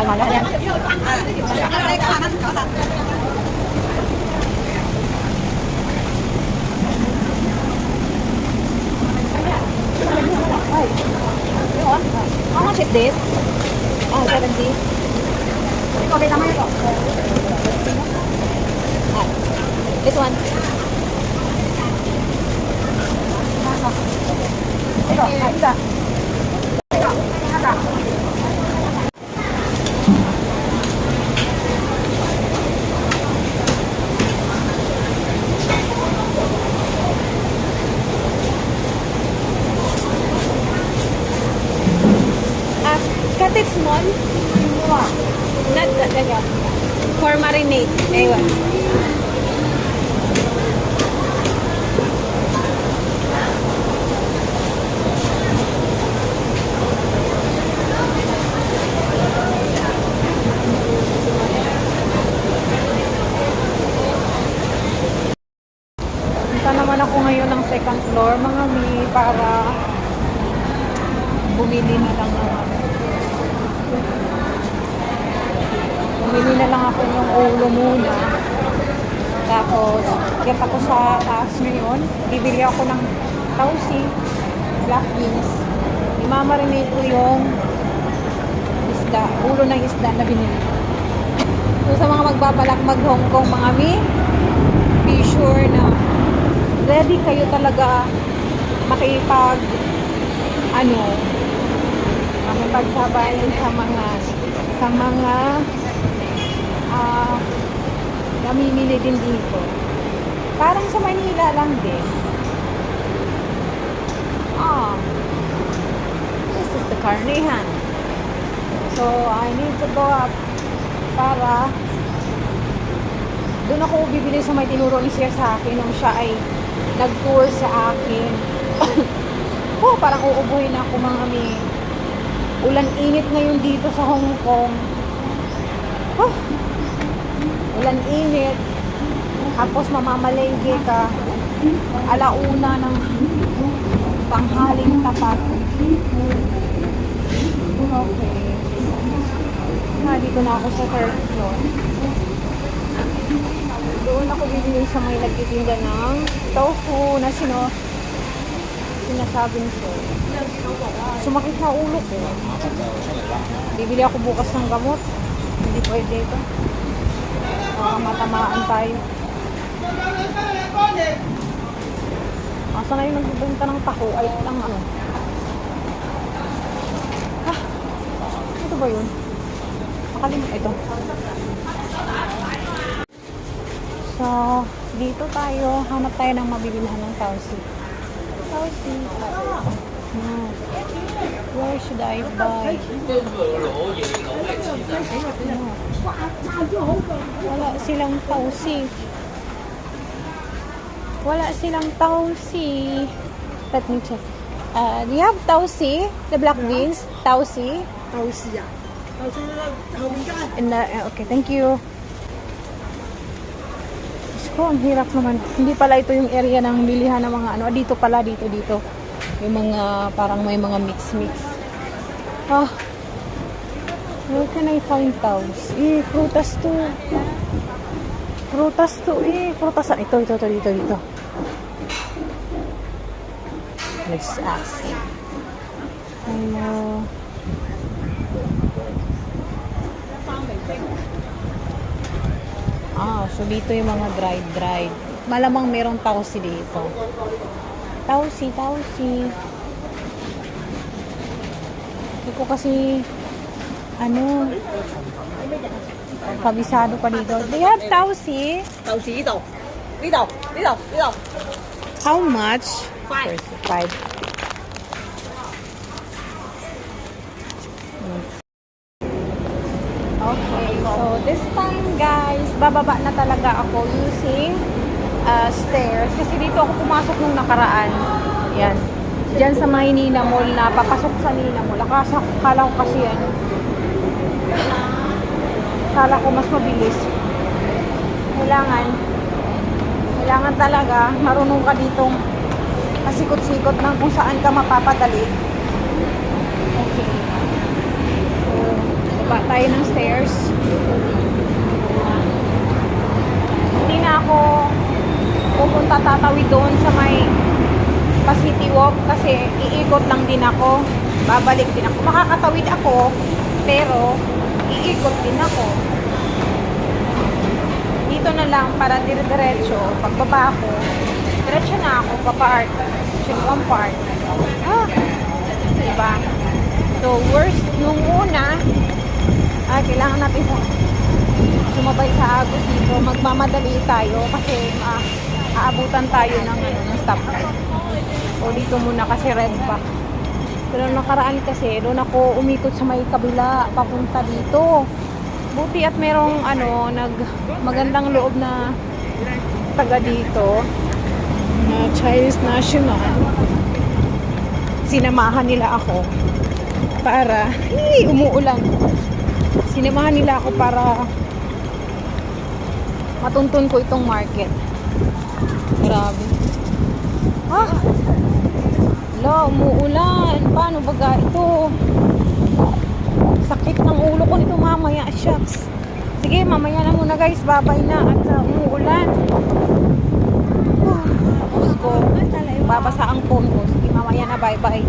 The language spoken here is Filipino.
ายมาแล้วเนี่ยเขาให้เช็ดเดสอ๋อใช่เป็นดีก็ไปทำให้ก่อน This one. Thank you. That, For marinate. Ewan. Punta naman ako ngayon ng second floor, mga mi, para bumili na lang ng ano. Bumili na lang ako ng ulo muna. Tapos, get ako sa taas ngayon. Bibili ako ng tausi, black beans. Imamarinate ko yung isda, ulo ng isda na binili. So, sa mga magbabalak mag-Hong Kong, mga mi, be sure na ready kayo talaga makipag ano makipagsabay sa mga sa mga ah namimili din dito parang sa Manila lang din ah this is the carnihan so I need to go up para doon ako bibili sa may tinuro ni Sir sa akin nung siya ay nag-tour sa akin. oh, parang uubuhin ako mga mi. Ulan init ngayon dito sa Hong Kong. Oh, ulan init. Tapos mamamalengke ka. Alauna ng panghaling tapat. Okay. Na, dito na ako sa third floor. Doon ako bibili sa may nagtitinda ng tofu na sino sinasabing ko. Sumakit na ulo ko. Bibili ako bukas ng gamot. Hindi pwede ito. Baka matamaan tayo. Asa na yung nagbibenta ng taho? Ay, lang ano. Ah, ito ba yun? Makalimut. Ito. So, dito tayo, hanap tayo ng mabibilhan ng tausi. Tausi. Hmm. Where should I buy? Wala silang tausi. Wala silang tausi. Let me check. Uh, do you have tausi? The black beans? Tausi? Tausi, yeah. In the, uh, okay, thank you. Diyos ko, ang hirap naman. Hindi pala ito yung area ng bilihan ng mga ano. Dito pala, dito, dito. Yung mga, parang may mga mix-mix. Ah. Where can I find cows? Eh, prutas to. Prutas to. Eh, prutas. Ito, ito, ito, dito, dito. Let's ask. Hello. Ah, so dito yung mga dried dried. Malamang merong tausi dito. Tausi, tausi. Hindi ko kasi, ano, kabisado pa dito. They have tausi. Tausi dito. Dito, dito, dito. How much? Five. Five. Okay, so this time guys, bababa na talaga ako using uh, stairs. Kasi dito ako pumasok nung nakaraan. Yan. Diyan sa may Nina Mall na papasok sa Nina Mall. Akasa, kala ko kasi yan. Kala ko mas mabilis. Kailangan, kailangan talaga marunong ka ditong pasikot-sikot ng kung saan ka mapapadali. Okay. So, Baba tayo ng stairs. Hindi na ako pupunta tatawid doon sa may Pasity Walk kasi iikot lang din ako. Babalik din ako. Makakatawid ako, pero iikot din ako. Dito na lang para dire-diretso. Pagbaba ko, diretso na ako pa-park. Sinuang park. Ah, diba? So, worst nung una, ah, kailangan natin sa sumabay sa agos dito. Magmamadali tayo kasi ah, aabutan tayo ng, ano, ng stoplight. O dito muna kasi red pa. Pero nakaraan kasi, doon ako umikot sa may kabila, papunta dito. Buti at merong ano, nag magandang loob na taga dito na Chinese national. Sinamahan nila ako para, hey, umuulan. Sinamahan nila ako para matuntun ko itong market. Grabe. Ah! Lo, umuulan. Paano baga ito? Sakit ng ulo ko nito mamaya. Shucks. Sige, mamaya na muna guys. Babay na. At uh, umuulan. Tapos ko, babasa ang phone ko. Sige, mamaya na. Bye-bye.